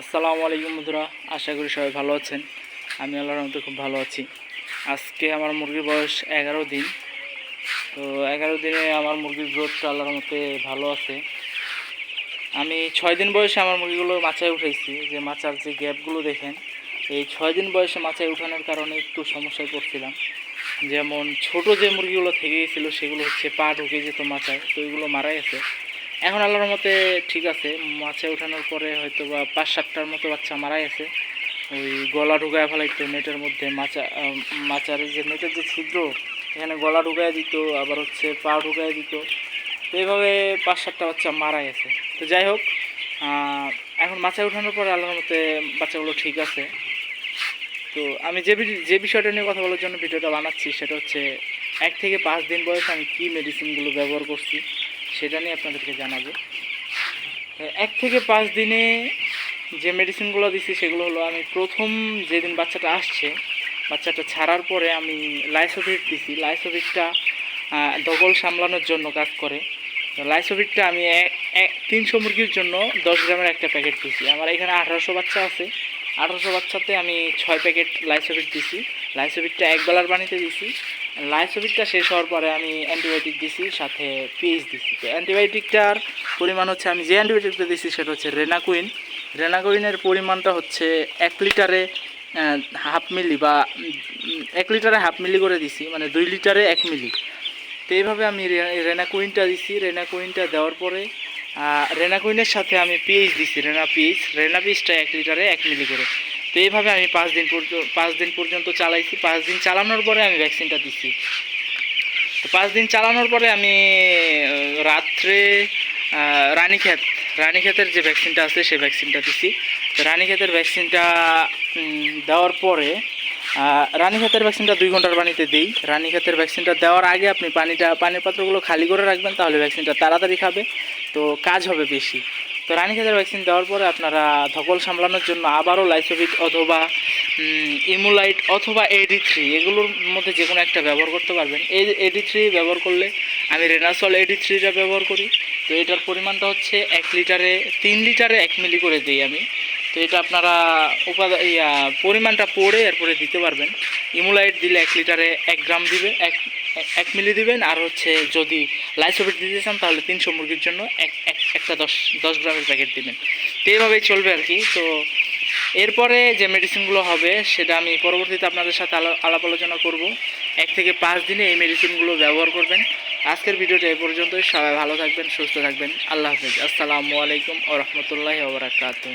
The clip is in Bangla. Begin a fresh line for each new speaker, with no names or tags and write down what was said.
আসসালামু আলাইকুম বন্ধুরা, আশা করি সবাই ভালো আছেন। আমি আল্লাহর রহমতে খুব ভালো আছি। আজকে আমার মুরগির বয়স এগারো দিন। তো এগারো দিনে আমার মুরগির গ্রোথটা আল্লাহর মতে ভালো আছে। আমি ছয় দিন বয়সে আমার মুরগিগুলো মাচায় উঠেছি। যে মাচার যে গ্যাপগুলো দেখেন, এই ছয় দিন বয়সে মাচায় উঠানোর কারণে একটু সমস্যায় পড়ছিলাম। যেমন ছোট যে মুরগিগুলো থেকে গেছিল সেগুলো হচ্ছে পা ঢুকে যেত মাচায়, তো ওইগুলো মারা গেছে এখন আল্লাহর মতে ঠিক আছে, মাছে ওঠানোর পরে হয়তো বা পাঁচ সাতটার মতো বাচ্চা মারা গেছে ওই গলা ঢুকায় ফেলাইতো নেটের মধ্যে, মাচা মাচার যে নেটের যে ছিদ্র, এখানে গলা ঢুকায় দিত, আবার হচ্ছে পা ঢুকায় দিত। তো এইভাবে পাঁচ সাতটা বাচ্চা মারা গেছে তো যাই হোক এখন মাচায় ওঠানোর পরে আল্লাহর মতে বাচ্চাগুলো ঠিক আছে। তো আমি যে যে বিষয়টা নিয়ে কথা বলার জন্য ভিডিওটা বানাচ্ছি, সেটা হচ্ছে এক থেকে পাঁচ দিন বয়সে আমি কী মেডিসিনগুলো ব্যবহার করছি। সেটা নিয়ে আপনাদেরকে জানাব। এক থেকে পাঁচ দিনে যে মেডিসিনগুলো দিছি, সেগুলো হলো আমি প্রথম যেদিন বাচ্চাটা আসছে, বাচ্চাটা ছাড়ার পরে আমি লাইসোভিট দিছি। লাইসোভিটটা ডবল সামলানোর জন্য কাজ করে। লাইসোভিটটা আমি তিনশো মুরগির জন্য দশ গ্রামের একটা প্যাকেট দিছি। আমার এখানে আঠারোশো বাচ্চা আছে। আঠারোশো বাচ্চাতে আমি ছয় প্যাকেট লাইসোভিট দিছি। লাইসোভিটটা এক বেলার পানিতে দিছি। লাইসোভিটটা শেষ হওয়ার পরে আমি অ্যান্টিবায়োটিক দিছি, সাথে পিএইচ দিছি। তো অ্যান্টিবায়োটিকটার পরিমাণ হচ্ছে, আমি যে অ্যান্টিবায়োটিকটা দিছি সেটা হচ্ছে রেনাকুইন। রেনাকুইনের পরিমাণটা হচ্ছে এক লিটারে হাফ মিলি বা এক লিটারে হাফ মিলি করে দিছি মানে দুই লিটারে এক মিলি। তো এইভাবে আমি রেনাকুইনটা দিছি। রেনাকুইনটা দেওয়ার পরে রেনাকুইনের সাথে আমি পিএইচ দিছি রেনা পিএইচ রেনা পিএইচটা এক লিটারে এক মিলি করে। তো এইভাবে আমি পাঁচ দিন পর্যন্ত পাঁচ দিন পর্যন্ত চালাইছি। পাঁচ দিন চালানোর পরে আমি ভ্যাকসিনটা দিছি। তো পাঁচ দিন চালানোর পরে আমি রাত্রে রানীক্ষেত, রানীক্ষেতের যে ভ্যাকসিনটা আছে সেই ভ্যাকসিনটা দিছি। তো রানীক্ষেতের ভ্যাকসিনটা দেওয়ার পরে রানীক্ষেতের ভ্যাকসিনটা দুই ঘণ্টার পানিতে দিই। রানীক্ষেতের ভ্যাকসিনটা দেওয়ার আগে আপনি পানিটা, পানির পাত্রগুলো খালি করে রাখবেন, তাহলে ভ্যাকসিনটা তাড়াতাড়ি খাবে। তো কাজ হবে বেশি। তো রানীক্ষেতের ভ্যাকসিন দেওয়ার পরে আপনারা ধকল সামলানোর জন্য আবারও লাইসোভিক অথবা ইমুলাইট অথবা এডি থ্রি এগুলোর মধ্যে যে কোনো একটা ব্যবহার করতে পারবেন। এই এডি থ্রি ব্যবহার করলে আমি রেনাসল এডি থ্রিটা ব্যবহার করি। তো এটার পরিমাণটা হচ্ছে এক লিটারে, তিন লিটারে এক মিলি করে দিই আমি। এটা আপনারা উপাদান ইয়া, পরিমাণটা পড়ে এরপরে দিতে পারবেন। ইমুলাইট দিলে এক লিটারে এক গ্রাম দিবে, এক এক মিলি দিবেন। আর হচ্ছে যদি লাইসোভিট দিতে চান, তাহলে তিনশো মুরগির জন্য এক এক, একটা দশ দশ গ্রামের প্যাকেট দিবেন। তো এইভাবেই চলবে আর কি। তো এরপরে যে মেডিসিনগুলো হবে, সেটা আমি পরবর্তীতে আপনাদের সাথে আলা- আলাপ আলোচনা করব। এক থেকে পাঁচ দিনে এই মেডিসিনগুলো ব্যবহার করবেন। আজকের ভিডিওটা এ পর্যন্তই। সবাই ভালো থাকবেন, সুস্থ থাকবেন। আল্লাহ হাফিজ। আসসালামু আলাইকুম ও রহমতুল্লাহি ওবরাকাতুহ